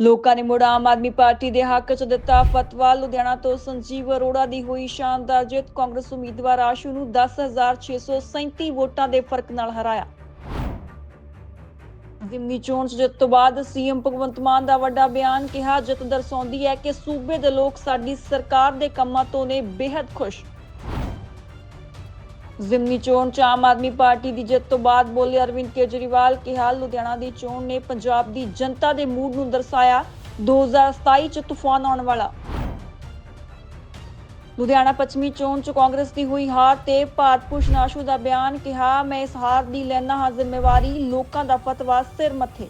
ਲੋਕਾਂ ਨੇ ਮੁੜ ਆਮ ਆਦਮੀ ਪਾਰਟੀ ਦੇ ਹੱਕ 'ਚ ਦਿੱਤਾ ਫਤਵਾ। ਲੁਧਿਆਣਾ ਤੋਂ ਸੰਜੀਵ ਅਰੋੜਾ ਦੀ ਹੋਈ ਸ਼ਾਨਦਾਰ ਜਿੱਤ ਕਾਂਗਰਸ ਉਮੀਦਵਾਰ ਆਸ਼ੂ ਨੂੰ 10637 ਵੋਟਾਂ ਦੇ ਫ਼ਰਕ ਨਾਲ ਹਰਾਇਆ। ਜ਼ਿਮਨੀ ਚੋਣ 'ਚ ਜਿੱਤ ਤੋਂ ਬਾਅਦ ਸੀਐਮ ਭਗਵੰਤ ਮਾਨ ਦਾ ਵੱਡਾ ਬਿਆਨ ਕਿਹਾ, ਜਿੱਤ ਦਰਸਾਉਂਦੀ ਹੈ ਕਿ ਸੂਬੇ ਦੇ ਲੋਕ ਸਾਡੀ ਸਰਕਾਰ ਦੇ ਕੰਮਾਂ ਤੋਂ ਨੇ ਬੇहद ਖੁਸ਼। ਜ਼ਿਮਨੀ ਚੋਣ 'ਚ ਆਮ ਆਦਮੀ ਪਾਰਟੀ ਦੀ ਜਿੱਤ ਤੋਂ ਬਾਅਦ ਬੋਲੇ ਅਰਵਿੰਦ ਕੇਜਰੀਵਾਲ ਕਿਹਾ ਲੁਧਿਆਣਾ ਦੀ ਚੋਣ ਨੇ ਪੰਜਾਬ ਦੀ ਜਨਤਾ ਦੇ ਮੂਡ ਨੂੰ ਦਰਸਾਇਆ 2027 'ਚ ਤੂਫਾਨ ਆਉਣ ਵਾਲਾ। ਲੁਧਿਆਣਾ ਪੱਛਮੀ ਚੋਣ 'ਚ ਕਾਂਗਰਸ ਦੀ ਹੋਈ ਹਾਰ ਤੇ ਭਾਰਤ ਭੂਸ਼ਣ ਆਸ਼ੂ ਦਾ ਬਿਆਨ ਕਿਹਾ, ਮੈਂ ਇਸ ਹਾਰ ਦੀ ਲੈਣਾ ਹਾਂ ਜ਼ਿੰਮੇਵਾਰੀ ਲੋਕਾਂ ਦਾ ਫਤਵਾ ਸਿਰ ਮੱਥੇ।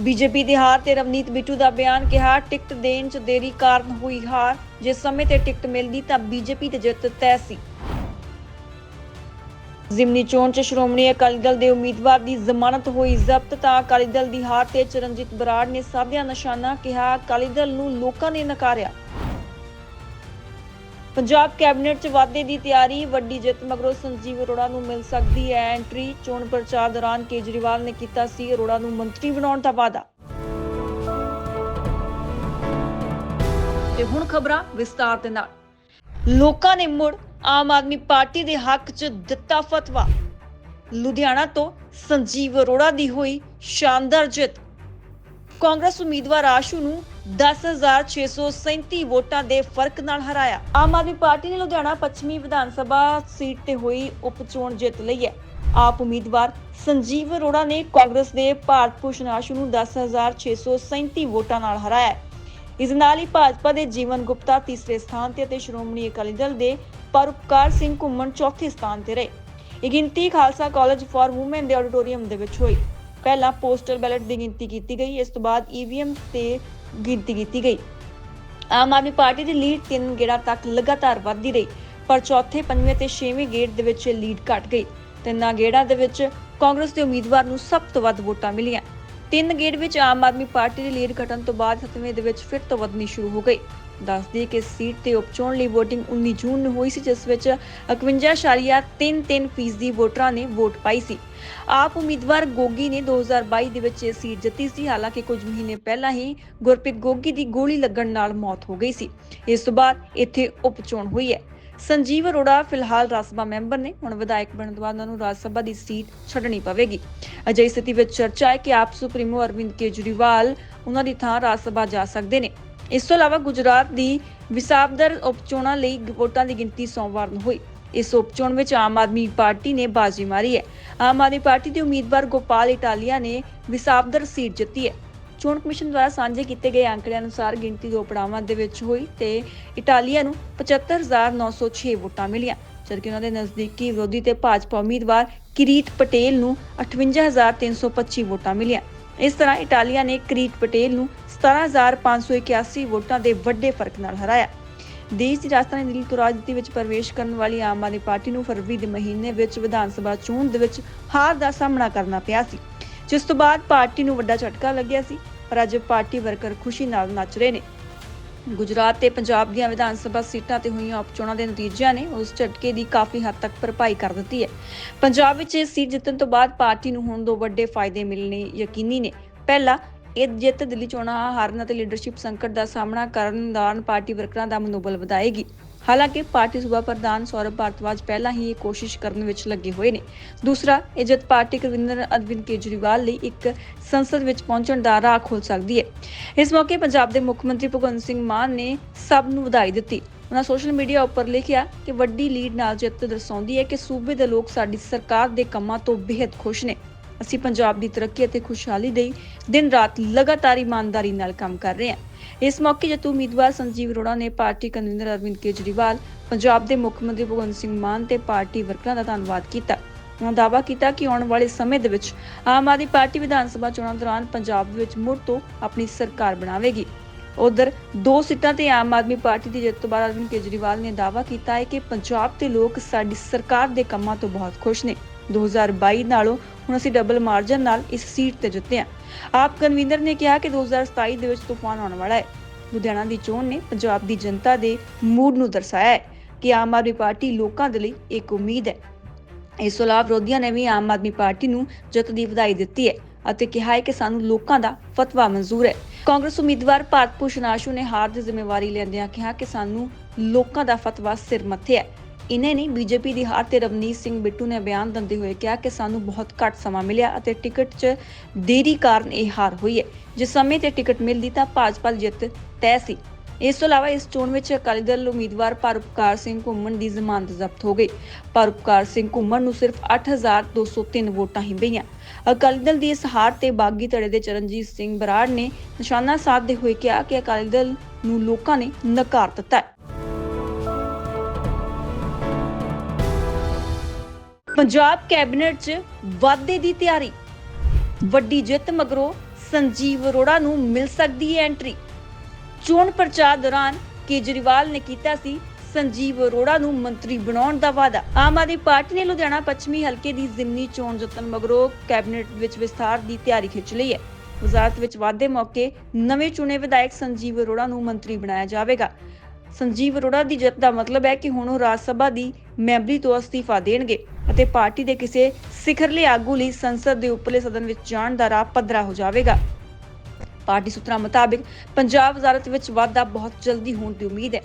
ਬੀਜੇਪੀ ਦੀ ਹਾਰ ਤੇ ਰਵਨੀਤ ਬਿੱਟੂ ਦਾ ਬਿਆਨ ਕਿਹਾ, ਟਿਕਟ ਦੇਣ 'ਚ ਦੇਰੀ ਕਾਰਨ ਹੋਈ ਹਾਰ। ਜੇ ਸਮੇਂ ਤੇ ਟਿਕਟ ਮਿਲਦੀ ਤਾਂ ਬੀਜੇਪੀ ਦੀ ਜਿੱਤ ਤੈਅ ਸੀ। ਜ਼ਿਮਨੀ ਚੋਣ 'ਚ ਸ਼੍ਰੋਮਣੀ ਅਕਾਲੀ ਦਲ ਦੇ ਉਮੀਦਵਾਰ ਦੀ ਜ਼ਮਾਨਤ ਹੋਈ ਜ਼ਬਤ ਤਾਂ ਅਕਾਲੀ ਦਲ ਦੀ ਹਾਰ ਤੇ ਚਰਨਜੀਤ ਬਰਾੜ ਨੇ ਸਾਧਿਆ ਨਿਸ਼ਾਨਾ ਕਿਹਾ ਅਕਾਲੀ ਦਲ ਨੂੰ ਲੋਕਾਂ ਨੇ ਨਕਾਰਿਆ। ਪੰਜਾਬ ਕੈਬਨਿਟ 'ਚ ਵਾਅਦੇ ਦੀ ਤਿਆਰੀ, ਵੱਡੀ ਜਿੱਤ ਮਗਰੋਂ ਸੰਜੀਵ ਅਰੋੜਾ ਨੂੰ ਮਿਲ ਸਕਦੀ ਹੈ ਐਂਟਰੀ, ਚੋਣ ਪ੍ਰਚਾਰ ਦੌਰਾਨ ਕੇਜਰੀਵਾਲ ਨੇ ਕੀਤਾ ਸੀ ਅਰੋੜਾ ਨੂੰ ਮੰਤਰੀ ਬਣਾਉਣ ਦਾ ਵਾਅਦਾ। ਤੇ ਹੁਣ ਖਬਰਾਂ ਵਿਸਤਾਰ ਦੇ ਨਾਲ। ਲੋਕਾਂ ਨੇ ਮੁੜ ਆਮ ਆਦਮੀ ਪਾਰਟੀ ਦੇ ਹੱਕ 'ਚ ਦਿੱਤਾ ਫਤਵਾ। ਲੁਧਿਆਣਾ ਤੋਂ ਸੰਜੀਵ ਅਰੋੜਾ ਦੀ ਹੋਈ ਸ਼ਾਨਦਾਰ ਜਿੱਤ। ਕਾਂਗਰਸ ਉਮੀਦਵਾਰ ਆਸ਼ੂ ਨੂੰ 10637 ਵੋਟਾਂ ਦੇ ਫ਼ਰਕ ਨਾਲ ਹਰਾਇਆ। ਆਮ ਆਦਮੀ ਪਾਰਟੀ ਨੇ ਲੁਧਿਆਣਾ ਪੱਛਮੀ ਵਿਧਾਨ ਸਭਾ ਸੀਟ ਤੇ ਹੋਈ ਉਪ ਚੋਣ ਜਿੱਤ ਲਈ ਹੈ। ਆਪ ਉਮੀਦਵਾਰ ਸੰਜੀਵ ਅਰੋੜਾ ਨੇ ਕਾਂਗਰਸ ਦੇ ਭਾਰਤ ਭੂਸ਼ਣ ਆਸ਼ੂ ਨੂੰ 10637 ਵੋਟਾਂ ਨਾਲ ਹਰਾਇਆ। ਇਸ ਨਾਲ ਹੀ ਭਾਜਪਾ ਦੇ ਜੀਵਨ ਗੁਪਤਾ ਤੀਸਰੇ ਸਥਾਨ ਤੇ ਅਤੇ ਸ਼੍ਰੋਮਣੀ ਅਕਾਲੀ ਦਲ ਦੇ ਪਰਉਪਕਾਰ ਸਿੰਘ ਘੁੰਮਣ ਚੌਥੇ ਸਥਾਨ ਤੇ ਰਹੇ। ਇਹ ਗਿਣਤੀ ਖਾਲਸਾ ਕਾਲਜ ਫਾਰ ਔਮਨ ਦੇ ਆਡੀਟੋਰੀਅਮ ਦੇ ਵਿੱਚ ਹੋਈ। ਪਹਿਲਾਂ ਪੋਸਟਲ ਬੈਲਟ ਦੀ ਗਿਣਤੀ ਕੀਤੀ ਗਈ, ਇਸ ਤੋਂ ਬਾਅਦ ਈਵੀਐਮ ਤੇ ਗਿਣਤੀ ਕੀਤੀ ਗਈ। ਆਮ ਆਦਮੀ ਪਾਰਟੀ ਦੀ ਲੀਡ ਤਿੰਨ ਗੇੜਾਂ ਤੱਕ ਲਗਾਤਾਰ ਵੱਧਦੀ ਰਹੀ, ਪਰ ਚੌਥੇ, ਪੰਜਵੇਂ ਤੇ ਛੇਵੇਂ ਗੇੜ ਦੇ ਵਿੱਚ ਇਹ ਲੀਡ ਘਟ ਗਈ। ਤਿੰਨਾਂ ਗੇੜਾਂ ਦੇ ਵਿੱਚ ਕਾਂਗਰਸ ਦੇ ਉਮੀਦਵਾਰ ਨੂੰ ਸਭ ਤੋਂ ਵੱਧ ਵੋਟਾਂ ਮਿਲੀਆਂ। ਤਿੰਨ ਗੇੜ ਵਿੱਚ ਆਮ ਆਦਮੀ ਪਾਰਟੀ ਦੀ ਲੀਡ ਘਟਣ ਤੋਂ ਬਾਅਦ ਸੱਤਵੇਂ ਦੇ ਵਿੱਚ ਫਿਰ ਤੋਂ ਵਧਣੀ ਸ਼ੁਰੂ ਹੋ ਗਈ। ਦੱਸ ਕਿ ਸੀਟ ਤੇ ਉਪਚੋਣ ਲਈ VOTING 19 ਜੂਨ ਨੂੰ ਹੋਈ ਸੀ, ਜਿਸ ਵਿੱਚ 51.33% ਫੀਸਦੀ ਵੋਟਰਾਂ ਨੇ ਵੋਟ ਪਾਈ ਸੀ। ਆਪ ਉਮੀਦਵਾਰ ਗੋਗੀ ਨੇ 2022 ਦੇ ਵਿੱਚ ਇਹ ਸੀਟ ਜਿੱਤੀ ਸੀ। ਹਾਲਾਂਕਿ ਕੁਝ ਮਹੀਨੇ ਪਹਿਲਾਂ ਹੀ ਗੁਰਪ੍ਰੀਤ ਗੋਗੀ ਦੀ ਗੋਲੀ ਲੱਗਣ ਨਾਲ ਮੌਤ ਹੋ ਗਈ ਸੀ। ਇਸ ਤੋਂ ਬਾਅਦ ਇੱਥੇ ਉਪਚੋਣ ਹੋਈ ਹੈ। ਸੰਜੀਵ ਅਰੋੜਾ ਫਿਲਹਾਲ ਰਾਜ ਸਭਾ ਮੈਂਬਰ ਨੇ। ਹੁਣ ਵਿਧਾਇਕ ਬਣਨ ਤੋਂ ਬਾਅਦ ਉਹਨਾਂ ਨੂੰ ਰਾਜ ਸਭਾ ਦੀ ਸੀਟ ਛੱਡਣੀ ਪਵੇਗੀ। ਅਜਿਹੀ ਸਥਿਤੀ ਵਿੱਚ ਚਰਚਾ ਹੈ ਕਿ ਆਪ ਸੁਪਰੀਮੋ ਅਰਵਿੰਦ ਕੇਜਰੀਵਾਲ ਉਹਨਾਂ ਦੀ ਥਾਂ ਰਾਜ ਸਭਾ ਜਾ ਸਕਦੇ ਨੇ। ਇਸ ਤੋਂ ਇਲਾਵਾ ਗੁਜਰਾਤ ਦੀ ਵਿਸਾਬਦਰ ਉਪਚੋਣਾਂ ਲਈ ਵੋਟਾਂ ਦੀ ਗਿਣਤੀ ਸੋਮਵਾਰ ਨੂੰ ਹੋਈ। ਇਸ ਉਪਚੋਣ ਵਿੱਚ ਆਮ ਆਦਮੀ ਪਾਰਟੀ ਨੇ ਬਾਜੀ ਮਾਰੀ ਹੈ। ਆਮ ਆਦਮੀ ਪਾਰਟੀ ਦੇ ਉਮੀਦਵਾਰ ਗੋਪਾਲ ਇਟਾਲੀਆ ਨੇ ਵਿਸਾਬਦਰ ਸੀਟ ਜਿੱਤੀ ਹੈ। ਚੋਣ ਕਮਿਸ਼ਨ ਦੁਆਰਾ ਸਾਂਝੇ ਕੀਤੇ ਗਏ ਅੰਕੜਿਆਂ ਅਨੁਸਾਰ ਗਿਣਤੀ ਦੋ ਪੜਾਵਾਂ ਦੇ ਵਿੱਚ ਹੋਈ ਤੇ ਇਟਾਲੀਆ ਨੂੰ 75906 ਵੋਟਾਂ ਮਿਲੀਆਂ, ਜਦਕਿ ਉਹਨਾਂ ਦੇ ਨਜ਼ਦੀਕੀ ਵਿਰੋਧੀ ਤੇ ਭਾਜਪਾ ਉਮੀਦਵਾਰ ਕਿਰੀਟ ਪਟੇਲ ਨੂੰ 58325 ਵੋਟਾਂ ਮਿਲੀਆਂ। ਇਸ ਤਰ੍ਹਾਂ ਇਟਾਲੀਆ ਨੇ ਕਿਰੀਟ ਪਟੇਲ ਨੂੰ 17581 ਵੋਟਾਂ ਦੇ ਵੱਡੇ ਫ਼ਰਕ ਨਾਲ ਹਰਾਇਆ। ਦੇਸ਼ ਦੀ ਰਾਜਧਾਨੀ ਦਿੱਲੀ ਤੋਂ ਰਾਜਨੀਤੀ ਵਿੱਚ ਪ੍ਰਵੇਸ਼ ਕਰਨ ਵਾਲੀ ਆਮ ਆਦਮੀ ਪਾਰਟੀ ਨੂੰ ਫਰਵਰੀ ਦੇ ਮਹੀਨੇ ਵਿੱਚ ਵਿਧਾਨ ਸਭਾ ਚੋਣ ਦੇ ਵਿੱਚ ਹਾਰ ਦਾ ਸਾਹਮਣਾ ਕਰਨਾ ਪਿਆ ਸੀ। ਜਿਸ ਤੋਂ ਬਾਅਦ ਪਾਰਟੀ ਨੂੰ ਵੱਡਾ ਝਟਕਾ ਲੱਗਿਆ ਸੀ, ਪਰ ਅੱਜ ਪਾਰਟੀ ਵਰਕਰ ਖੁਸ਼ੀ ਨਾਲ ਨੱਚ ਰਹੇ ਨੇ। ਗੁਜਰਾਤ ਤੇ ਪੰਜਾਬ ਦੀਆਂ ਵਿਧਾਨ ਸਭਾ ਸੀਟਾਂ ਤੇ ਹੋਈਆਂ ਉਪਚੋਣਾਂ ਦੇ ਨਤੀਜਿਆਂ ਨੇ ਉਸ ਝਟਕੇ ਦੀ ਕਾਫੀ ਹੱਦ ਤੱਕ ਭਰਪਾਈ ਕਰ ਦਿੱਤੀ ਹੈ। ਪੰਜਾਬ ਵਿੱਚ ਇਸ ਸੀਟ ਜਿੱਤਣ ਤੋਂ ਬਾਅਦ ਪਾਰਟੀ ਨੂੰ ਹੁਣ ਦੋ ਵੱਡੇ ਫਾਇਦੇ ਮਿਲਣੇ ਯਕੀਨੀ ਨੇ। ਪਹਿਲਾ, ਇਹ ਜਿੱਤ ਦਿੱਲੀ ਚੋਣਾਂ ਹਾਰਨ ਅਤੇ ਲੀਡਰਸ਼ਿਪ ਸੰਕਟ ਦਾ ਸਾਹਮਣਾ ਕਰਨ ਦੌਰਾਨ ਪਾਰਟੀ ਵਰਕਰਾਂ ਦਾ ਮਨੋਬਲ ਵਧਾਏਗੀ। ਹਾਲਾਂਕਿ ਪਾਰਟੀ ਸੂਬਾ ਪ੍ਰਧਾਨ ਸੌਰਵ ਭਾਰਤਵਾਜ ਪਹਿਲਾਂ ਹੀ ਇਹ ਕੋਸ਼ਿਸ਼ ਕਰਨ ਵਿੱਚ ਲੱਗੇ ਹੋਏ ਨੇ। ਦੂਸਰਾ, ਇਹ ਪਾਰਟੀ ਕਨਵੀਨਰ ਅਰਵਿੰਦ ਕੇਜਰੀਵਾਲ ਲਈ ਇੱਕ ਸੰਸਦ ਵਿੱਚ ਪਹੁੰਚਣ ਦਾ ਰਾਹ ਖੋਲ ਸਕਦੀ ਹੈ। ਇਸ ਮੌਕੇ ਪੰਜਾਬ ਦੇ ਮੁੱਖ ਮੰਤਰੀ ਭਗਵੰਤ ਸਿੰਘ ਮਾਨ ਨੇ ਸਭ ਨੂੰ ਵਧਾਈ ਦਿੱਤੀ। ਉਹਨਾਂ ਸੋਸ਼ਲ ਮੀਡੀਆ ਉੱਪਰ ਲਿਖਿਆ ਕਿ ਵੱਡੀ ਲੀਡ ਨਾਲ ਜਿੱਤ ਦਰਸਾਉਂਦੀ ਹੈ ਕਿ ਸੂਬੇ ਦੇ ਲੋਕ ਸਾਡੀ ਸਰਕਾਰ ਦੇ ਕੰਮਾਂ ਤੋਂ ਬੇहद ਖੁਸ਼ ਨੇ। ਅਸੀਂ ਪੰਜਾਬ ਦੀ ਤਰੱਕੀ ਅਤੇ ਖੁਸ਼ਹਾਲੀ ਲਈ ਦਿਨ ਰਾਤ ਲਗਾਤਾਰ ਇਮਾਨਦਾਰੀ ਨਾਲ ਕੰਮ ਕਰ ਰਹੇ ਹਾਂ। ਇਸ ਮੌਕੇ ਜਤੂ ਉਮੀਦਵਾਰ ਸੰਜੀਵ ਅਰੋੜਾ ਨੇ ਪਾਰਟੀ ਕਨਵੀਨਰ ਅਰਵਿੰਦ ਕੇਜਰੀਵਾਲ, ਪੰਜਾਬ ਦੇ ਮੁੱਖ ਮੰਤਰੀ ਭਗਵੰਤ ਸਿੰਘ ਮਾਨ ਤੇ ਪਾਰਟੀ ਵਰਕਰਾਂ ਦਾ ਧੰਨਵਾਦ ਕੀਤਾ। ਉਹਨਾਂ ਦਾਅਵਾ ਕੀਤਾ ਕਿ ਆਉਣ ਵਾਲੇ ਸਮੇਂ ਦੇ ਵਿੱਚ ਆਮ ਆਦਮੀ ਪਾਰਟੀ ਵਿਧਾਨ ਸਭਾ ਚੋਣਾਂ ਦੌਰਾਨ ਪੰਜਾਬ ਦੇ ਵਿੱਚ ਮੁੜ ਤੋਂ ਆਪਣੀ ਸਰਕਾਰ ਬਣਾਵੇਗੀ। ਉਧਰ ਦੋ ਸੀਟਾਂ ਤੇ ਆਮ ਆਦਮੀ ਪਾਰਟੀ ਦੀ ਜਿੱਤ ਤੋਂ ਬਾਅਦ ਅਰਵਿੰਦ ਕੇਜਰੀਵਾਲ ਨੇ ਦਾਅਵਾ ਕੀਤਾ ਹੈ ਕਿ ਪੰਜਾਬ ਦੇ ਲੋਕ ਸਾਡੀ ਸਰਕਾਰ ਦੇ ਕੰਮਾਂ ਤੋਂ ਬਹੁਤ ਖੁਸ਼ ਨੇ। 2022 ਨਾਲੋਂ ਹੁਣ ਅਸੀਂ ਡਬਲ ਮਾਰਜਨ ਨਾਲ ਇਸ ਸੀਟ ਤੇ ਜਿੱਤੇ ਹਾਂ। ਆਪ ਕਨਵੀਨਰ ਨੇ ਕਿਹਾ ਕਿ 2027 ਦੇ ਵਿੱਚ ਤੂਫਾਨ ਆਉਣ ਵਾਲਾ ਹੈ। ਲੁਧਿਆਣਾ ਦੀ ਚੋਣ ਨੇ ਪੰਜਾਬ ਦੀ ਜਨਤਾ ਦੇ ਮੂਡ ਨੂੰ ਦਰਸਾਇਆ ਹੈ ਕਿ ਆਮ ਆਦਮੀ ਪਾਰਟੀ ਲੋਕਾਂ ਦੇ ਲਈ ਇੱਕ ਉਮੀਦ ਹੈ। ਇਸ ਤੋਂ ਇਲਾਵਾ ਵਿਰੋਧੀਆਂ ਨੇ ਵੀ ਆਮ ਆਦਮੀ ਪਾਰਟੀ ਨੂੰ ਜਿੱਤ ਦੀ ਵਧਾਈ ਦਿੱਤੀ ਹੈ ਅਤੇ ਕਿਹਾ ਹੈ ਕਿ ਸਾਨੂੰ ਲੋਕਾਂ ਦਾ ਫਤਵਾ ਮਨਜ਼ੂਰ ਹੈ। ਕਾਂਗਰਸ ਉਮੀਦਵਾਰ ਭਾਰਤ ਭੂਸ਼ਣ ਆਸ਼ੂ ਨੇ ਹਾਰ ਦੀ ਜ਼ਿੰਮੇਵਾਰੀ ਲੈਂਦਿਆਂ ਕਿਹਾ ਕਿ ਸਾਨੂੰ ਲੋਕਾਂ ਦਾ ਫਤਵਾ ਸਿਰ ਮੱਥੇ ਹੈ। ਇਨੇ ਨਹੀਂ, ਬੀਜੇਪੀ ਦੀ ਹਾਰ ਤੇ ਰਵਨੀਤ ਸਿੰਘ ਬਿੱਟੂ ਨੇ ਬਿਆਨ ਦਿੰਦੇ ਹੋਏ ਕਿਹਾ ਕਿ ਸਾਨੂੰ ਬਹੁਤ ਘੱਟ ਸਮਾਂ ਮਿਲਿਆ ਅਤੇ ਟਿਕਟ 'ਚ ਦੇਰੀ ਕਾਰਨ ਇਹ ਹਾਰ ਹੋਈ ਹੈ। ਜੇ ਸਮੇਂ ਤੇ ਟਿਕਟ ਮਿਲਦੀ ਤਾਂ ਭਾਜਪਾ ਜਿੱਤ ਤੈਅ ਸੀ। ਇਸ ਤੋਂ ਇਲਾਵਾ ਇਸ ਚੋਣ ਵਿੱਚ ਅਕਾਲੀ ਦਲ ਉਮੀਦਵਾਰ ਪਰਉਪਕਾਰ ਸਿੰਘ ਘੁੰਮਣ ਦੀ ਜ਼ਮਾਨਤ ਜ਼ਬਤ ਹੋ ਗਈ। ਪਰਉਪਕਾਰ ਸਿੰਘ ਘੁੰਮਣ ਨੂੰ ਸਿਰਫ 8203 ਵੋਟਾਂ ਹੀ ਪਈਆਂ। ਅਕਾਲੀ ਦਲ ਦੀ ਇਸ ਹਾਰ ਤੇ ਬਾਗੀ ਧੜੇ ਦੇ ਚਰਨਜੀਤ ਸਿੰਘ ਬਰਾੜ ਨੇ ਨਿਸ਼ਾਨਾ ਸਾਧਦੇ ਹੋਏ ਕਿਹਾ ਕਿ ਅਕਾਲੀ ਦਲ ਨੂੰ ਲੋਕਾਂ ਨੇ ਨਕਾਰ ਦਿੱਤਾ ਹੈ। ਪੰਜਾਬ ਕੈਬਨਿਟ 'ਚ ਵਾਅਦੇ ਦੀ ਤਿਆਰੀ। ਵੱਡੀ ਜਿੱਤ ਮਗਰੋਂ ਸੰਜੀਵ ਅਰੋੜਾ ਨੂੰ ਮਿਲ ਸਕਦੀ ਹੈ ਐਂਟਰੀ। ਚੋਣ ਪ੍ਰਚਾਰ ਦੌਰਾਨ ਕੇਜਰੀਵਾਲ ਨੇ ਕੀਤਾ ਸੀ ਸੰਜੀਵ ਅਰੋੜਾ ਨੂੰ ਮੰਤਰੀ ਬਣਾਉਣ ਦਾ ਵਾਅਦਾ। ਆਮ ਆਦਮੀ ਪਾਰਟੀ ਨੇ ਲੁਧਿਆਣਾ ਪੱਛਮੀ ਹਲਕੇ ਦੀ ਜ਼ਿਮਨੀ ਚੋਣ ਜਿੱਤਣ ਮਗਰੋਂ ਕੈਬਨਿਟ ਵਿੱਚ ਵਿਸਥਾਰ ਦੀ ਤਿਆਰੀ ਖਿੱਚ ਲਈ ਹੈ। ਵਜ਼ਾਰਤ ਵਿੱਚ ਵਾਅਦੇ ਮੌਕੇ ਨਵੇਂ ਚੁਣੇ ਵਿਧਾਇਕ ਸੰਜੀਵ ਅਰੋੜਾ ਨੂੰ ਮੰਤਰੀ ਬਣਾਇਆ ਜਾਵੇਗਾ। ਸੰਜੀਵ ਅਰੋੜਾ ਦੀ ਜਿੱਤ ਦਾ ਮਤਲਬ ਹੈ ਕਿ ਹੁਣ ਉਹ ਰਾਜ ਸਭਾ ਦੀ ਮੈਂਬਰੀ ਤੋਂ ਅਸਤੀਫਾ ਦੇਣਗੇ ਅਤੇ ਪਾਰਟੀ ਦੇ ਕਿਸੇ ਸਿਖਰਲੇ ਆਗੂ ਲਈ ਸੰਸਦ ਦੇ ਉੱਪਰਲੇ ਸਦਨ ਵਿੱਚ ਜਾਣ ਦਾ ਰਾਹ ਪੱਧਰਾ ਹੋ ਜਾਵੇਗਾ। ਪਾਰਟੀ ਸੂਤਰਾਂ ਮੁਤਾਬਿਕ ਪੰਜਾਬ ਵਜ਼ਾਰਤ ਵਿੱਚ ਵਾਧਾ ਬਹੁਤ ਜਲਦੀ ਹੋਣ ਦੀ ਉਮੀਦ ਹੈ।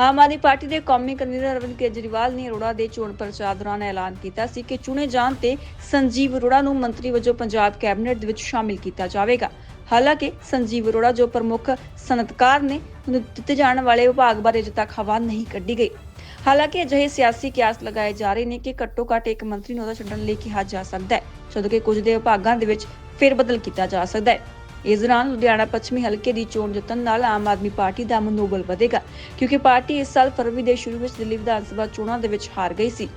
ਆਮ ਆਦਮੀ ਪਾਰਟੀ ਦੇ ਕੌਮੀ ਕਨਵੀਨਰ ਅਰਵਿੰਦ ਕੇਜਰੀਵਾਲ ਨੇ ਅਰੋੜਾ ਦੇ ਚੋਣ ਪ੍ਰਚਾਰ ਦੌਰਾਨ ਐਲਾਨ ਕੀਤਾ ਸੀ ਕਿ ਚੁਣੇ ਜਾਣ ਤੇ ਸੰਜੀਵ ਅਰੋੜਾ ਨੂੰ ਮੰਤਰੀ ਵਜੋਂ ਪੰਜਾਬ ਕੈਬਨਿਟ ਦੇ ਵਿੱਚ ਸ਼ਾਮਿਲ ਕੀਤਾ ਜਾਵੇਗਾ। ਹਾਲਾਂਕਿ ਸੰਜੀਵ ਅਰੋੜਾ, ਜੋ ਪ੍ਰਮੁੱਖ ਸਨਅਤਕਾਰ ਨੇ, ਉਹਨੂੰ ਦਿੱਤੇ ਜਾਣ ਵਾਲੇ ਵਿਭਾਗ ਬਾਰੇ ਅਜੇ ਤੱਕ ਹਵਾ ਨਹੀਂ ਕੱਢੀ ਗਈ। ਹਾਲਾਂਕਿ ਅਜਿਹੇ ਸਿਆਸੀ ਕਿਆਸ ਲਗਾਏ ਜਾ ਰਹੇ ਨੇ ਕਿ ਘੱਟੋ ਘੱਟ ਇੱਕ ਮੰਤਰੀ ਨੂੰ ਉਹਦਾ ਛੱਡਣ ਲਈ ਕਿਹਾ ਜਾ ਸਕਦਾ ਹੈ, ਜਦੋਂ ਕਿ ਕੁਝ ਦੇ ਵਿਭਾਗਾਂ ਦੇ ਵਿੱਚ ਫੇਰ ਬਦਲ ਕੀਤਾ ਜਾ ਸਕਦਾ ਹੈ। ਇਸ ਦੌਰਾਨ ਲੁਧਿਆਣਾ ਪੱਛਮੀ ਹਲਕੇ ਦੀ ਚੋਣ ਜਿੱਤਣ ਨਾਲ ਆਮ ਆਦਮੀ ਪਾਰਟੀ ਦਾ ਮਨੋਬਲ ਵਧੇਗਾ, ਕਿਉਂਕਿ ਪਾਰਟੀ ਇਸ ਸਾਲ ਫਰਵਰੀ ਦੇ ਸ਼ੁਰੂ ਵਿੱਚ ਦਿੱਲੀ ਵਿਧਾਨ ਸਭਾ ਚੋਣਾਂ ਦੇ ਵਿੱਚ ਹਾਰ ਗਈ ਸੀ।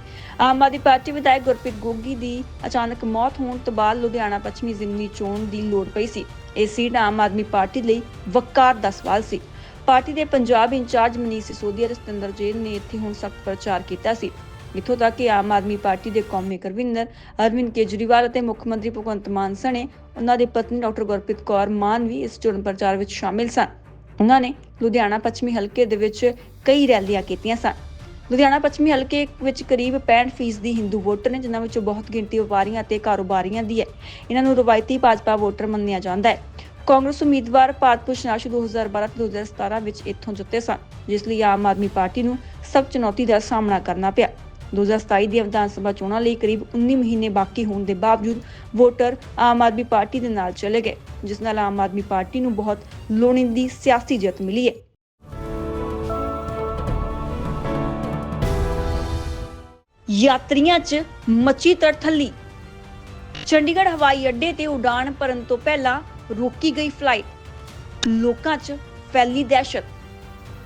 ਆਮ ਆਦਮੀ ਪਾਰਟੀ ਵਿਧਾਇਕ ਗੁਰਪ੍ਰੀਤ ਗੋਗੀ ਦੀ ਅਚਾਨਕ ਮੌਤ ਹੋਣ ਤੋਂ ਬਾਅਦ ਲੁਧਿਆਣਾ ਪੱਛਮੀ ਜ਼ਿਮਨੀ ਚੋਣ ਦੀ ਲੋੜ ਪਈ ਸੀ। ਇਹ ਸੀਟ ਆਮ ਆਦਮੀ ਪਾਰਟੀ ਲਈ ਵਕਾਰ ਦਾ ਸਵਾਲ ਸੀ। ਪਾਰਟੀ ਦੇ ਪੰਜਾਬ ਇੰਚਾਰਜ ਮਨੀਸ਼ ਸਿਸੋਦੀਆ ਤੇ ਸਤਿੰਦਰ ਜੈਨ ਨੇ ਇੱਥੇ ਹੁਣ ਸਖਤ ਪ੍ਰਚਾਰ ਕੀਤਾ ਸੀ। ਇੱਥੋਂ ਤੱਕ ਕਿ ਆਮ ਆਦਮੀ ਪਾਰਟੀ ਦੇ ਕੌਮੀ ਕਰਵਿੰਦਰ ਅਰਵਿੰਦ ਕੇਜਰੀਵਾਲ ਅਤੇ ਮੁੱਖ ਮੰਤਰੀ ਭਗਵੰਤ ਮਾਨ ਸਣੇ, ਉਹਨਾਂ ਦੀ ਪਤਨੀ ਡਾਕਟਰ ਗੁਰਪ੍ਰੀਤ ਕੌਰ ਮਾਨ ਵੀ ਇਸ ਚੋਣ ਪ੍ਰਚਾਰ ਵਿੱਚ ਸ਼ਾਮਿਲ ਸਨ। ਉਹਨਾਂ ਨੇ ਲੁਧਿਆਣਾ ਪੱਛਮੀ ਹਲਕੇ ਦੇ ਵਿੱਚ ਕਈ ਰੈਲੀਆਂ ਕੀਤੀਆਂ ਸਨ। ਲੁਧਿਆਣਾ ਪੱਛਮੀ ਹਲਕੇ ਵਿੱਚ ਕਰੀਬ 65% ਦੀ ਹਿੰਦੂ ਵੋਟਰ ਨੇ, ਜਿਨ੍ਹਾਂ ਵਿੱਚੋਂ ਬਹੁਤ ਗਿਣਤੀ ਵਪਾਰੀਆਂ ਅਤੇ ਕਾਰੋਬਾਰੀਆਂ ਦੀ ਹੈ। ਇਹਨਾਂ ਨੂੰ ਰਵਾਇਤੀ ਭਾਜਪਾ ਵੋਟਰ ਮੰਨਿਆ ਜਾਂਦਾ ਹੈ। ਕਾਂਗਰਸ ਉਮੀਦਵਾਰ ਭਾਰਤ ਭੂਸ਼ਣ ਆਸ਼ੂ 2012 ਤੇ 2017 ਵਿੱਚ ਇੱਥੋਂ ਜਿੱਤੇ ਸਨ, ਜਿਸ ਲਈ ਆਮ ਆਦਮੀ ਪਾਰਟੀ ਨੂੰ ਸਭ ਚੁਣੌਤੀ ਦਾ ਸਾਹਮਣਾ ਕਰਨਾ ਪਿਆ। 2027 ਦੀਆਂ ਵਿਧਾਨ ਸਭਾ ਚੋਣਾਂ ਲਈ ਕਰੀਬ 19 ਮਹੀਨੇ ਬਾਕੀ ਹੋਣ ਦੇ ਬਾਵਜੂਦ ਵੋਟਰ ਆਮ ਆਦਮੀ ਪਾਰਟੀ ਦੇ ਨਾਲ ਚਲੇ ਗਏ, ਜਿਸ ਨਾਲ ਆਮ ਆਦਮੀ ਪਾਰਟੀ ਨੂੰ ਬਹੁਤ ਲੋੜੀਂਦੀ ਸਿਆਸੀ ਜਿੱਤ ਮਿਲੀ ਹੈ। ਯਾਤਰੀਆਂ 'ਚ ਮੱਚੀ ਤਰਥੱਲੀ। ਚੰਡੀਗੜ੍ਹ ਹਵਾਈ ਅੱਡੇ ਤੇ ਉਡਾਣ ਭਰਨ ਤੋਂ ਪਹਿਲਾਂ ਰੋਕੀ ਗਈ ਫਲਾਈਟ। ਲੋਕਾਂ 'ਚ ਫੈਲੀ ਦਹਿਸ਼ਤ।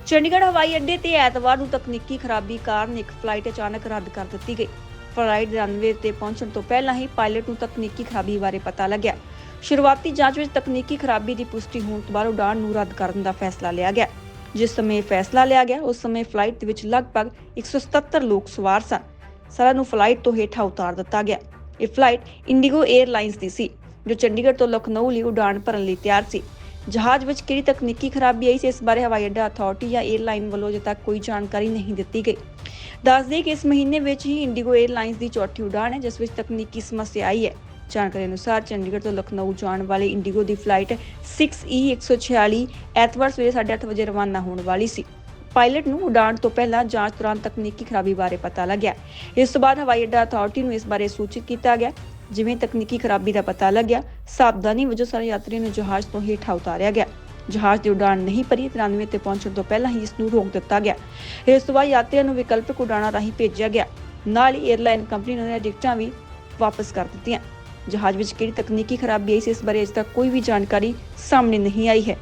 ਚੰਡੀਗੜ੍ਹ ਹਵਾਈ ਅੱਡੇ ਤੇ ਐਤਵਾਰ ਨੂੰ ਤਕਨੀਕੀ ਖਰਾਬੀ ਕਾਰਨ ਇੱਕ ਫਲਾਈਟ ਅਚਾਨਕ ਰੱਦ ਕਰ ਦਿੱਤੀ ਗਈ। ਫਲਾਈਟ ਰਨਵੇ ਤੇ ਪਹੁੰਚਣ ਤੋਂ ਪਹਿਲਾਂ ਹੀ ਪਾਇਲਟ ਨੂੰ ਤਕਨੀਕੀ ਖਰਾਬੀ ਬਾਰੇ ਪਤਾ ਲੱਗਿਆ। ਸ਼ੁਰੂਆਤੀ ਜਾਂਚ ਵਿੱਚ ਤਕਨੀਕੀ ਖਰਾਬੀ ਦੀ ਪੁਸ਼ਟੀ ਹੋਣ ਤੋਂ ਬਾਅਦ ਉਡਾਣ ਨੂੰ ਰੱਦ ਕਰਨ ਦਾ ਫੈਸਲਾ ਲਿਆ ਗਿਆ। ਜਿਸ ਸਮੇਂ ਇਹ ਫੈਸਲਾ ਲਿਆ ਗਿਆ, ਉਸ ਸਮੇਂ ਫਲਾਈਟ ਦੇ ਵਿੱਚ ਲਗਭਗ 177 ਲੋਕ ਸਵਾਰ ਸਨ। ਸਾਰਿਆਂ ਨੂੰ ਫਲਾਈਟ ਤੋਂ ਹੇਠਾਂ ਉਤਾਰ ਦਿੱਤਾ ਗਿਆ। ਇਹ ਫਲਾਈਟ ਇੰਡੀਗੋ 에ਅਰਲਾਈਨਸ ਦੀ ਸੀ, ਜੋ ਚੰਡੀਗੜ੍ਹ ਤੋਂ ਲਖਨਊ ਲਈ ਉਡਾਣ ਭਰਨ ਲਈ ਤਿਆਰ ਸੀ। ਜਹਾਜ਼ ਵਿੱਚ ਕਿਹੜੀ ਤਕਨੀਕੀ ਖਰਾਬੀ ਆਈ ਸੀ, ਇਸ ਬਾਰੇ ਹਵਾਈ ਅੱਡਾ ਅਥਾਰਟੀ ਜਾਂ 에ਅਰਲਾਈਨ ਵੱਲੋਂ ਅਜੇ ਤੱਕ ਕੋਈ ਜਾਣਕਾਰੀ ਨਹੀਂ ਦਿੱਤੀ ਗਈ। ਦੱਸ ਦਈਏ ਕਿ ਇਸ ਮਹੀਨੇ ਵਿੱਚ ਹੀ ਇੰਡੀਗੋ 에ਅਰਲਾਈਨਸ ਦੀ ਚੌਥੀ ਉਡਾਣ ਹੈ, ਜਿਸ ਵਿੱਚ ਤਕਨੀਕੀ ਸਮੱਸਿਆ ਆਈ ਹੈ। ਜਾਣਕਾਰੀ ਅਨੁਸਾਰ ਚੰਡੀਗੜ੍ਹ ਤੋਂ ਲਖਨਊ ਜਾਣ ਵਾਲੀ ਇੰਡੀਗੋ ਦੀ ਫਲਾਈਟ e 6E146 ਐਤਵਾਰ ਸਵੇਰੇ 8:30 ਵਜੇ ਰਵਾਨਾ ਹੋਣ ਵਾਲੀ ਸੀ। ਪਾਇਲਟ ਨੂੰ ਉਡਾਣ ਤੋਂ ਪਹਿਲਾਂ ਜਾਂਚ ਦੌਰਾਨ ਤਕਨੀਕੀ ਖਰਾਬੀ ਬਾਰੇ ਪਤਾ ਲੱਗਿਆ। ਇਸ ਤੋਂ ਬਾਅਦ ਹਵਾਈ ਅੱਡਾ ਅਥਾਰਟੀ ਨੂੰ ਇਸ ਬਾਰੇ ਸੂਚਿਤ ਕੀਤਾ ਗਿਆ। ਜਿਵੇਂ ਤਕਨੀਕੀ ਖਰਾਬੀ ਦਾ ਪਤਾ ਲੱਗਿਆ, ਸਾਵਧਾਨੀ ਵਜੋਂ ਸਾਰੇ ਯਾਤਰੀਆਂ ਨੂੰ ਜਹਾਜ਼ ਤੋਂ ਹੇਠਾਂ ਉਤਾਰਿਆ ਗਿਆ। ਜਹਾਜ਼ ਦੀ ਉਡਾਣ ਨਹੀਂ ਭਰੀ 93 ਤੇ ਪਹੁੰਚਣ ਤੋਂ ਪਹਿਲਾਂ ਹੀ ਇਸ ਨੂੰ ਰੋਕ ਦਿੱਤਾ ਗਿਆ। ਇਸ ਤੋਂ ਬਾਅਦ ਯਾਤਰੀਆਂ ਨੂੰ ਵਿਕਲਪਿਕ ਉਡਾਣਾਂ ਰਾਹੀਂ ਭੇਜਿਆ ਗਿਆ। ਨਾਲ ਹੀ 에ਅਰਲਾਈਨ ਕੰਪਨੀ ਨੇ ਟਿਕਟਾਂ ਵੀ ਵਾਪਸ ਕਰ ਦਿੱਤੀਆਂ। ਜਹਾਜ਼ ਵਿੱਚ ਕਿਹੜੀ ਤਕਨੀਕੀ ਖਰਾਬੀ ਆਈ ਸੀ, ਇਸ ਬਾਰੇ ਅਜੇ ਤੱਕ ਕੋਈ ਵੀ ਜਾਣਕਾਰੀ ਸਾਹਮਣੇ ਨਹੀਂ ਆਈ ਹੈ।